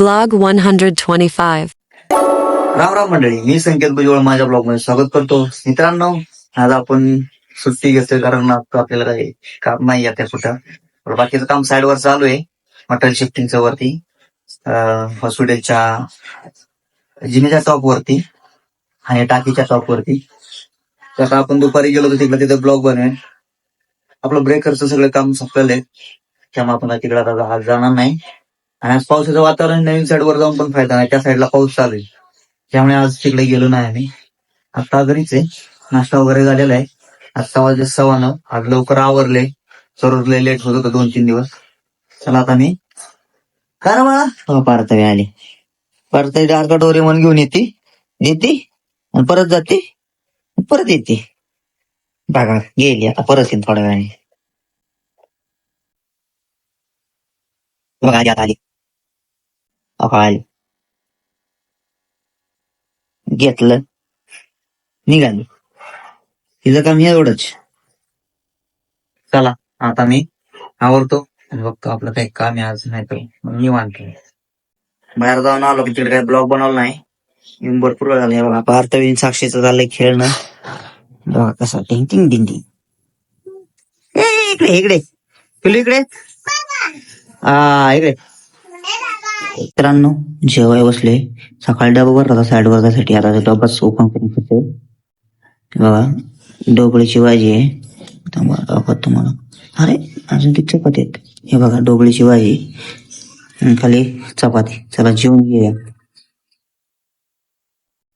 Vlog 125. Ram Ram मंडळी मी संकेत भुजबळ माझ्या ब्लॉगमध्ये स्वागत करतो. मित्रांनो आज आपण सुट्टी घेतोय कारण आपल्याला काही काम नाही आहे त्या कुठं पण बाकीचं काम साईड वर चालू आहे. मटन शिफ्टिंगचं वरती हॉस्पिटलच्या जिनेच्या टॉप वरती आणि टाकीच्या टॉप वरती. तर आता आपण दुपारी गेलो होतो तिकडे तिथे ब्लॉग बनवेल आपलं ब्रेकरचं सगळं काम संपलेलं आहे. त्यामुळे आपण तिकडे आता आज जाणार नाही. आणि आज पावसाचं वातावरण नवीन साईडवर जाऊन पण फायदा नाही. त्या साईडला पाऊस चालू आहे. त्यामुळे आज तिकडे गेलो नाही आम्ही. आता घरीच आहे. नाश्ता वगैरे झालेला आहे. आज सव्वा सव्वा नऊ. आज लवकर आवरले. सर्वच लेट होत होतं दोन तीन दिवस. चला आता मी. काय बाळा? हो, पारतवी आली. पार्थवी डार्का डोरे म्हणून घेऊन येते. येते आणि परत जाते. परत येते. बघा गेली आता. परत येईन थोड्या वेळाने. बघा आली. आली घेतलं निघाली तिचं काम एवढंच चला आता मी आवरतो आणि बघतो आपलं काही काम आहे आज नाही तर मग निवांत बाहेर जाऊन आलो की तिकडे काही ब्लॉग बनवला नाही येऊन भरपूर वेळ झाला हे बघा पार्थवीन साक्षीचं झालंय खेळणं बघा कसं टिंग टिंग टिंग टिंग ए, इकडे इकडे पिलू इकडे हा इकडे मित्रांनो जेवाय बसले. सकाळी डबा भरला होता साईड वर्गासाठी. जायसाठी आता डबाच ओपन करून बघा डोबळीची भाजी आहे. थांबा, तुम्हाला. अरे अजून ती चपाती आहेत. हे बघा डोबळीची भाजी. खाली चपाती. चला जेवण घेऊया.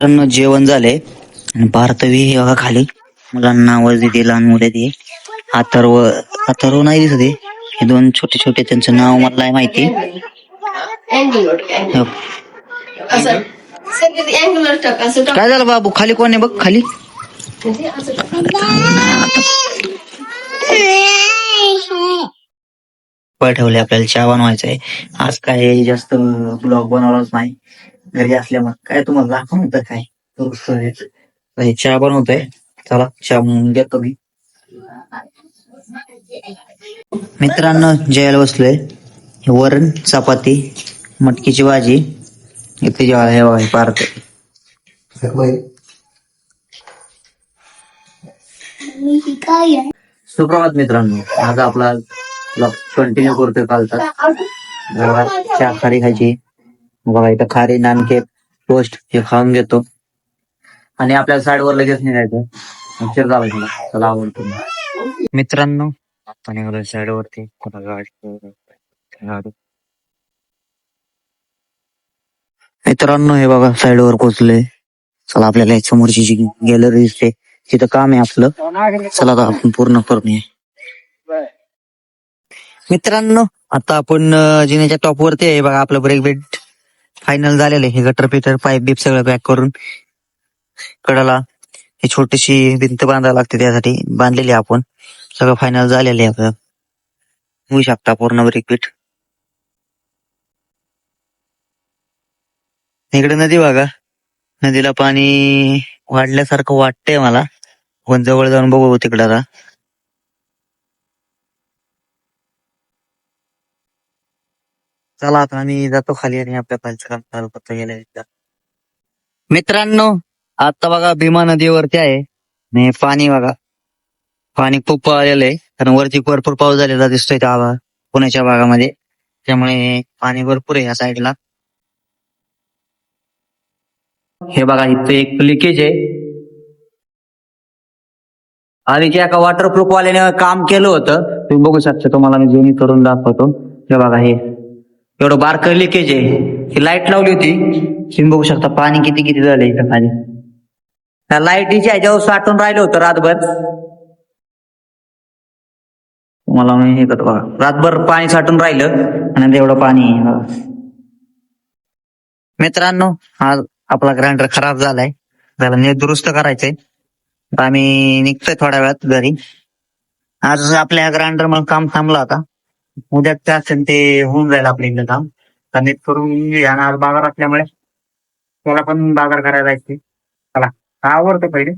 मित्रांनो जेवण झाले. आणि भारतवी हे बघा खाली. मुलांना आवाज देते लहान मुले ते अथर्व अथर्व नाही दिसत आहे. हे दोन छोटे छोटे त्यांचं नाव मला माहिती. अँग्युलर. असं. सगळे अँग्युलर टाक असं टाक काय झालं बाबू? खाली कोण आहे बघ? खाली. म्हणजे असं ठेवले आपल्याला चहा बनवायचा आहे आज काय जास्त ब्लॉग बनवलाच नाही. घरी असल्यामुळे. काय तुम्हाला दाखवून होतं काय? चहा बनवतोय. चला चहा बनवून घेतो मी मित्रांनो जेवायला बसलोय. वरण चपाती. मटकीची भाजी. इथे जेवायला हे बघा, हे पार्थ सुप्रभात मित्रांनो. आज आपला कंटिन्यू करतोय कालचा. चहा खारी खायची. बघा इथं खारी नानके टोस्ट हे खाऊन घेतो. आणि आपल्या साईडवर लगेच निघायचं. उशीर झाला थोडा चला आवडतो मित्रांनो आपण साईडवरती कोणा गाडी मित्रांनो हे बघा साईडवर पोचले चला आपल्याला समोरची जी गॅलरी दिसते तिथं काम आहे आपलं. चला आता आपण पूर्ण करून ये मित्रांनो आता आपण अं, जिन्याच्या टॉप वरती आहे. बघा आपलं ब्रेक बेट फायनल झालेलं आहे. हे गटर पिटर पाईप बीप सगळं पॅक करून कडाला ही छोटीशी भिंत बांधायला लागते त्यासाठी बांधलेली आहे आपण. सगळं फायनल झालेलं आहे आपलं होऊ शकता पूर्ण ब्रेक बीट इकडे नदी बघा. नदीला पाणी वाढल्यासारखं वाटतंय मला. पण जवळ जाऊन बघू तिकडं आता. चला आता आम्ही जातो खाली आणि आपल्या पालचं काम चालू करतो गेल्या मित्रांनो आता बघा भीमा नदीवरती आहे. आणि पाणी बघा. पाणी खूप आलेलं आहे. कारण वरती भरपूर पाऊस झालेला दिसतोय त्या पुण्याच्या भागामध्ये. त्यामुळे पाणी भरपूर आहे या साईडला हे बघा इथं एक लिकेज आहे. आणि जे एका वॉटरप्रूफ वाल्याने काम केलं होतं तुम्ही बघू शकता तुम्हाला मी जुनी करून दाखवतो. हे बघा हे एवढं बारक लिकेज आहे. ही लाइट लावली होती. तुम्ही बघू शकता पाणी किती किती झालं इथं खाली. त्या लाईटीच्या ह्याच्यावर साठून राहिलं होतं रातभर. तुम्हाला मी हे करतो बघा रातभर पाणी साठून राहिलं आणि एवढं पाणी मित्रांनो हा आपला ग्राइंडर खराब झालाय. त्याला नीट दुरुस्त करायचंय. आम्ही निघतोय थोड्या वेळात घरी. आज आपल्या ग्राइंडर मला काम थांबलं आता. उद्या त्या असेल ते होऊन जाईल आपल्या इथलं काम. तर नीट करून आणि आज बाजार असल्यामुळे त्याला पण बाजार करायला जायचे चला आवडतं पहिले.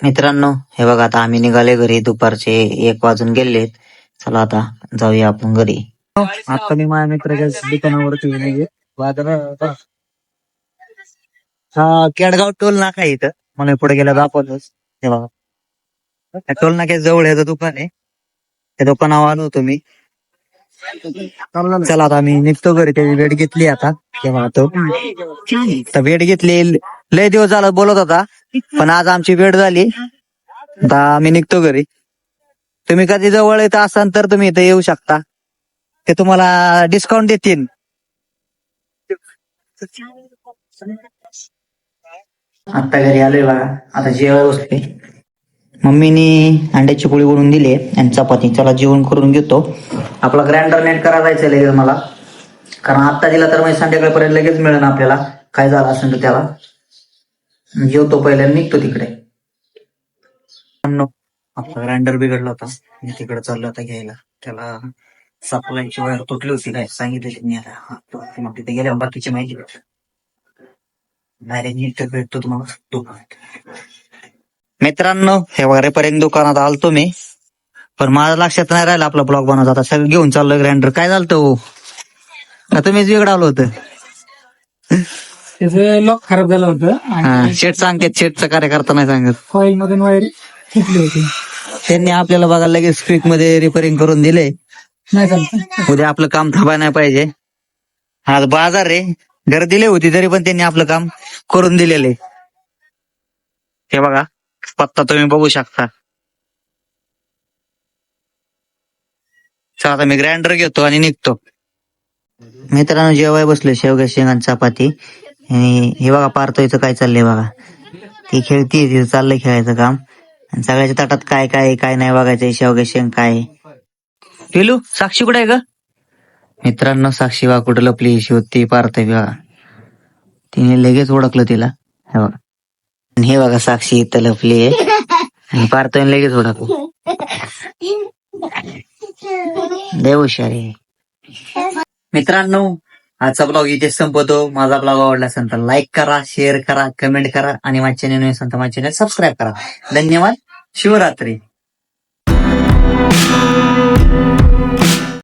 मित्रांनो हे बघा आता आम्ही निघाले घरी. दुपारचे एक वाजून गेलेत चला आता जाऊया आपण घरी. आता मी माझ्या मित्राच्या दुकानावरती म्हणजे हा केडगाव टोल नाका आहे इथं. मला पुढे गेला दाखवतोच हे बघा. त्या टोल नाक्या जवळ याचं दुकान आहे. त्या दुकानावर आलो होतो मी. चला आता आम्ही निघतो घरी. त्याची भेट घेतली आता. तेव्हा तो. तर भेट घेतली. लय दिवस झाला बोलत होता. पण आज आमची भेट झाली. आता आम्ही निघतो घरी. तुम्ही कधी जवळ येत असाल तर तुम्ही इथे येऊ शकता. ते तुम्हाला डिस्काउंट देतील. आता घरी आलोय बघा. आता जेवाय बसलोय. मम्मीनी अंड्याची पोळी बनवून दिली आणि चपाती. चला जेवण करून घेतो. आपला ग्राइंडर नेट करा जायचं लगेच मला. कारण आता दिला तर म्हणजे संध्याकाळपर्यंत लगेच मिळेल आपल्याला. काय झालं असेल तर त्याला. जेवतो पहिल्या निघतो तिकडे. आपला ग्राइंडर बिघडला होता. मी तिकडे चाललो आता घ्यायला. त्याला सप्लायची वायर तुटली होती काय? सांगितलेली नाही आता. हा, मग तिथे गेल्यावर बाकीची माहिती भेटतो तुम्हाला मित्रांनो हे रिपेअरिंग दुकानात आलतो मी पण माझ्या लक्षात नाही राहिलं आपला ब्लॉग बनवता. आता सगळं घेऊन चाललोय ग्राइंडर काय झालं हो का तुम्हीच वेगळं आलो होतं? त्याचं लॉक खराब झालं होतं हा आणि शेट सांगते शेटचं कार्यकर्ता नाही सांगत. कॉईल मधून वायर फुटली होती. त्यांनी आपल्याला बघा लगेच स्पीकमध्ये रिपेअरिंग करून दिले नाही चालत उद्या आपलं काम थांबाय नाही पाहिजे. आज बाजार रे घर होती तरी पण त्यांनी आपलं काम करून दिलेले हे बघा पत्ता तुम्ही बघू शकता. चला आता मी ग्राइंडर घेतो आणि निघतो. मित्रांनो जेवाय बसलो शेवग्या शेंगान चपाती. आणि हे बघा पारतो इथं काय चाललंय बघा. ती खेळती तिथं चाललंय खेळायचं काम. आणि सगळ्याच्या ताटात काय काय काय नाही बघायचं शेवग्या शेंग काय आहे. पिलू साक्षी कुठे आहे का मित्रांनो साक्षी वाकुड लपली शिवती पारतय बघा. तिने लगेच ओळखलं तिला. हे बघा. आणि हे बघा साक्षी इथं लपली आहे आणि पारतोय लगेच ओळखलं देव हुशार आहे. मित्रांनो आजचा ब्लॉग इथे संपवतो माझा ब्लॉग आवडला असेल तर लाईक करा शेअर करा कमेंट करा आणि माझ्या चॅनल असेल तर माझ्या चॅनल सबस्क्राईब करा. धन्यवाद. शिवरात्री